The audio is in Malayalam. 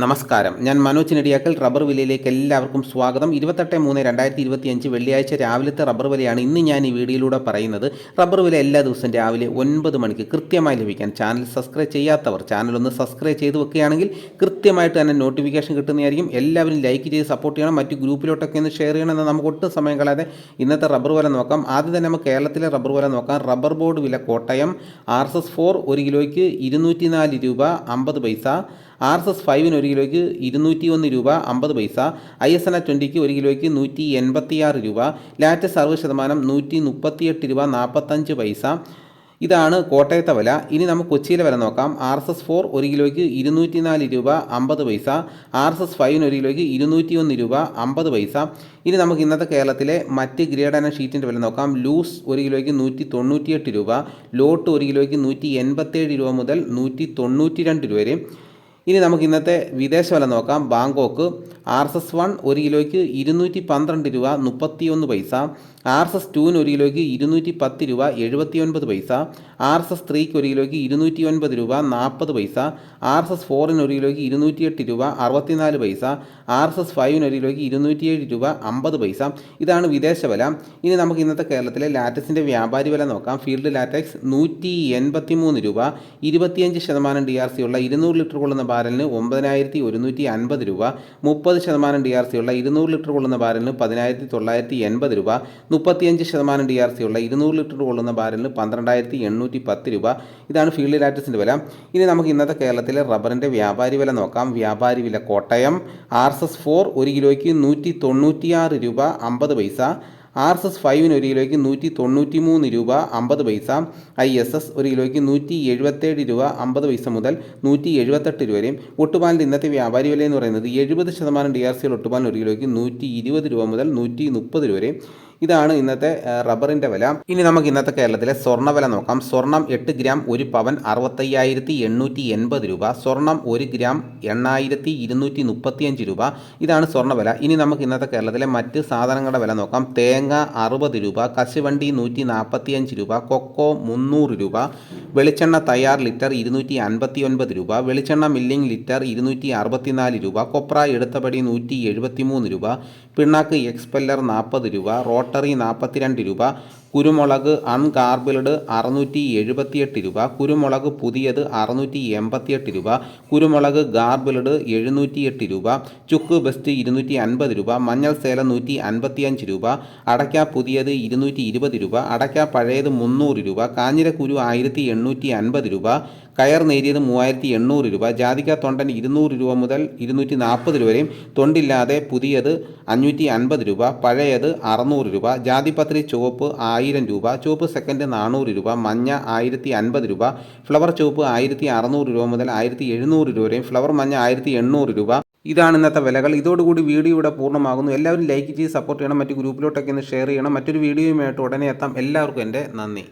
നമസ്കാരം. ഞാൻ മനോജ് നെടിയാക്കൽ റബ്ബർ വിലയിലേക്ക് എല്ലാവർക്കും സ്വാഗതം. ഇരുപത്തെട്ട് മൂന്ന് രണ്ടായിരത്തി ഇരുപത്തി അഞ്ച് വെള്ളിയാഴ്ച രാവിലത്തെ റബ്ബർ വിലയാണ് ഇന്ന് ഞാൻ ഈ വീഡിയോയിലൂടെ പറയുന്നത്. റബ്ബർ വില എല്ലാ ദിവസവും രാവിലെ ഒൻപത് മണിക്ക് കൃത്യമായി ലഭിക്കാൻ ചാനൽ സബ്സ്ക്രൈബ് ചെയ്യാത്തവർ ചാനൽ ഒന്ന് സബ്സ്ക്രൈബ് ചെയ്ത് വെക്കുകയാണെങ്കിൽ കൃത്യമായിട്ട് തന്നെ നോട്ടിഫിക്കേഷൻ കിട്ടുന്നതായിരിക്കും. എല്ലാവരും ലൈക്ക് ചെയ്ത് സപ്പോർട്ട് ചെയ്യണം. മറ്റ് ഗ്രൂപ്പിലോട്ടൊക്കെ ഒന്ന് ഷെയർ ചെയ്യണമെന്ന് നമുക്ക് ഒട്ടും സമയം കളയാതെ ഇന്നത്തെ റബ്ബർ വില നോക്കാം. ആദ്യം തന്നെ നമുക്ക് കേരളത്തിലെ റബ്ബർ വില നോക്കാം. റബ്ബർ ബോർഡ് വില Kottayam R S S four ഒരു കിലോയ്ക്ക് ഇരുന്നൂറ്റി നാല് രൂപ അമ്പത് പൈസ ആർ എസ് എസ് ഫൈവിന് ഒരു കിലോയ്ക്ക് ഇരുന്നൂറ്റി ഒന്ന് രൂപ അമ്പത് പൈസ. ഐ എസ് എൻ ട്വന്റിക്ക് ഒരു കിലോയ്ക്ക് നൂറ്റി എൺപത്തിയാറ് രൂപ. ലാറ്റസ് അറുപത് ശതമാനം നൂറ്റി മുപ്പത്തിയെട്ട് രൂപ നാൽപ്പത്തഞ്ച് പൈസ. ഇതാണ് കോട്ടയത്തെ വില. ഇനി നമുക്ക് കൊച്ചിയിലെ വില നോക്കാം. ആർ എസ് എസ് ഫോർ ഒരു കിലോയ്ക്ക് ഇരുന്നൂറ്റി നാല് രൂപ അമ്പത് പൈസ. ആർ എസ് എസ് ഫൈവിന് ഒരു കിലോയ്ക്ക് ഇരുന്നൂറ്റി ഒന്ന് രൂപ അമ്പത് പൈസ. ഇനി നമുക്ക് ഇന്നത്തെ കേരളത്തിലെ മറ്റ് ഗ്രേഡ് ആൻഡ് ഷീറ്റിന്റെ വില നോക്കാം. ലൂസ് ഒരു കിലോയ്ക്ക് നൂറ്റി തൊണ്ണൂറ്റിയെട്ട് രൂപ. ലോട്ട് ഒരു കിലോയ്ക്ക് നൂറ്റി എൺപത്തേഴ് രൂപ മുതൽ നൂറ്റി തൊണ്ണൂറ്റി രണ്ട് രൂപ വരെ. ഇനി നമുക്ക് ഇന്നത്തെ വിദേശ വില നോക്കാം. Bangkok R S S one ഒരു കിലോയ്ക്ക് ഇരുന്നൂറ്റി പന്ത്രണ്ട് രൂപ മുപ്പത്തിയൊന്ന് പൈസ. ആർ എസ് എസ് ടുവിന് ഒരു കിലോയ്ക്ക് ഇരുന്നൂറ്റി പത്ത് രൂപ എഴുപത്തി ഒൻപത് പൈസ. ആർ എസ് എസ് ത്രീക്ക് ഒരു കിലോയ്ക്ക് ഇരുന്നൂറ്റി ഒൻപത് രൂപ നാൽപ്പത് പൈസ. ആർ എസ് എസ് ഫോറിന് ഒരു കിലോയ്ക്ക് ഇരുന്നൂറ്റിയെട്ട് രൂപ അറുപത്തിനാല് പൈസ. ആർ എസ് എസ് ഫൈവിന് ഒരു കിലോയ്ക്ക് ഇരുന്നൂറ്റിയേഴ് രൂപ അമ്പത് പൈസ. ഇതാണ് വിദേശ വില. ഇനി നമുക്ക് ഇന്നത്തെ കേരളത്തിലെ ലാറ്റക്സിന്റെ വ്യാപാരി വില നോക്കാം. ഫീൽഡ് ലാറ്റക്സ് നൂറ്റി എൺപത്തി മൂന്ന് രൂപ ഇരുപത്തിയഞ്ച് ശതമാനം ഡി ആർ സി ഉള്ള ഇരുന്നൂറ് ലിറ്റർ കൊള്ളുന്ന ബാരലിന് ഒമ്പതിനായിരത്തി ഒരുന്നൂറ്റി അൻപത് രൂപ മുപ്പത് ശതമാനം ഡി ആർ സി ഉള്ള ഇരുന്നൂറ് ലിറ്റർ കൊള്ളുന്ന ബാരലിന് പതിനായിരത്തി തൊള്ളായിരത്തി എൺപത് രൂപ മുപ്പത്തിയഞ്ച് ശതമാനം ഡി ആർ സി ഉള്ള ഇരുന്നൂറ് ലിറ്റർ കൊള്ളുന്ന ബാരലിന് പന്ത്രണ്ടായിരത്തി എണ്ണൂറ്റി പത്ത് രൂപ. ഇതാണ് ഫീൽഡ് ലാറ്റസിന്റെ വില. ഇനി നമുക്ക് ഇന്നത്തെ കേരളത്തിലെ റബ്ബറിന്റെ വ്യാപാരി വില നോക്കാം. വ്യാപാരി വില Kottayam R S S four ഒരു കിലോയ്ക്ക് നൂറ്റി തൊണ്ണൂറ്റിയാറ് രൂപ അമ്പത് പൈസ ആർ എസ് എസ് ഫൈവിന് ഒരു കിലോയ്ക്ക് നൂറ്റി തൊണ്ണൂറ്റി മൂന്ന് രൂപ അമ്പത് പൈസ ഐ എസ് എസ് ഒരു കിലോയ്ക്ക് നൂറ്റി എഴുപത്തേഴ് രൂപ അമ്പത് പൈസ മുതൽ നൂറ്റി എഴുപത്തെട്ട് രൂപ വരെയും ഒട്ടുപാലിന്റെ ഇന്നത്തെ വ്യാപാരി വില എന്ന് പറയുന്നത് എഴുപത് ശതമാനം ഡി ആർ സിയിൽ ഒട്ടുപാലിന് ഒരു കിലോയ്ക്ക് നൂറ്റി ഇരുപത് രൂപ മുതൽ നൂറ്റി മുപ്പത് രൂപ വരെയും ഇതാണ് ഇന്നത്തെ റബ്ബറിന്റെ വില. ഇനി നമുക്ക് ഇന്നത്തെ കേരളത്തിലെ സ്വർണ നോക്കാം. സ്വർണം എട്ട് ഗ്രാം ഒരു പവൻ അറുപത്തയ്യായിരത്തി എണ്ണൂറ്റി എൺപത് രൂപ. സ്വർണം ഒരു ഗ്രാം എണ്ണായിരത്തി ഇരുന്നൂറ്റി മുപ്പത്തിയഞ്ച് രൂപ. ഇതാണ് സ്വർണ ഇനി നമുക്ക് ഇന്നത്തെ കേരളത്തിലെ മറ്റ് സാധനങ്ങളുടെ വില നോക്കാം. തേങ്ങ അറുപത് രൂപ. കശുവണ്ടി നൂറ്റി നാൽപ്പത്തിയഞ്ച് രൂപ. കൊക്കോ മുന്നൂറ് രൂപ. വെളിച്ചെണ്ണ തയ്യാർ ലിറ്റർ ഇരുന്നൂറ്റി അൻപത്തി ഒൻപത് രൂപ വെളിച്ചെണ്ണ മില്ലിംഗ് ലിറ്റർ ഇരുന്നൂറ്റി അറുപത്തിനാല് രൂപ കൊപ്ര എടുത്തപടി നൂറ്റി എഴുപത്തി മൂന്ന് രൂപ പിണ്ണാക്ക് എക്സ്പെല്ലർ നാൽപ്പത് രൂപ റോട്ടറി നാൽപ്പത്തിരണ്ട് രൂപ കുരുമുളക് അൺഗാർബിൾഡ് അറുന്നൂറ്റി എഴുപത്തിയെട്ട് രൂപ കുരുമുളക് പുതിയത് അറുന്നൂറ്റി എൺപത്തിയെട്ട് രൂപ കുരുമുളക് ഗാർബിൾഡ് എഴുന്നൂറ്റിയെട്ട് രൂപ ചുക്ക് ബെസ്റ്റ് ഇരുന്നൂറ്റി അൻപത് രൂപ മഞ്ഞൾ സേല നൂറ്റി അൻപത്തിയഞ്ച് രൂപ അടയ്ക്ക പുതിയത് ഇരുന്നൂറ്റി ഇരുപത് രൂപ അടയ്ക്ക പഴയത് മുന്നൂറ് രൂപ കാഞ്ഞിരക്കുരു ആയിരത്തി എണ്ണൂറ്റി അൻപത് രൂപ കയർ നേരിയത് മൂവായിരത്തി എണ്ണൂറ് രൂപ. ജാതിക തൊണ്ടൻ ഇരുന്നൂറ് രൂപ മുതൽ ഇരുന്നൂറ്റി നാൽപ്പത് രൂപ വരെയും. തൊണ്ടില്ലാതെ പുതിയത് അഞ്ഞൂറ്റി അൻപത് രൂപ. പഴയത് അറുന്നൂറ് രൂപ. ജാതിപത്രി ചുവപ്പ് ആയിരം രൂപ. ചുവപ്പ് സെക്കൻഡ് നാനൂറ് രൂപ. മഞ്ഞ ആയിരത്തി അൻപത് രൂപ. ഫ്ലവർ ചുവപ്പ് ആയിരത്തി അറുന്നൂറ് രൂപ മുതൽ ആയിരത്തി എഴുന്നൂറ് രൂപ വരെയും. ഫ്ലവർ മഞ്ഞ ആയിരത്തി എണ്ണൂറ് രൂപ. ഇതാണ് ഇന്നത്തെ വിലകൾ. ഇതോടുകൂടി വീഡിയോ ഇവിടെ പൂർണമാകുന്നു. എല്ലാവരും ലൈക്ക് ചെയ്ത് സപ്പോർട്ട് ചെയ്യണം. മറ്റു ഗ്രൂപ്പിലോട്ടൊക്കെ ഒന്ന് ഷെയർ ചെയ്യണം. മറ്റൊരു വീഡിയോയുമായിട്ട് ഉടനെ എത്താം. എല്ലാവർക്കും എന്റെ നന്ദി.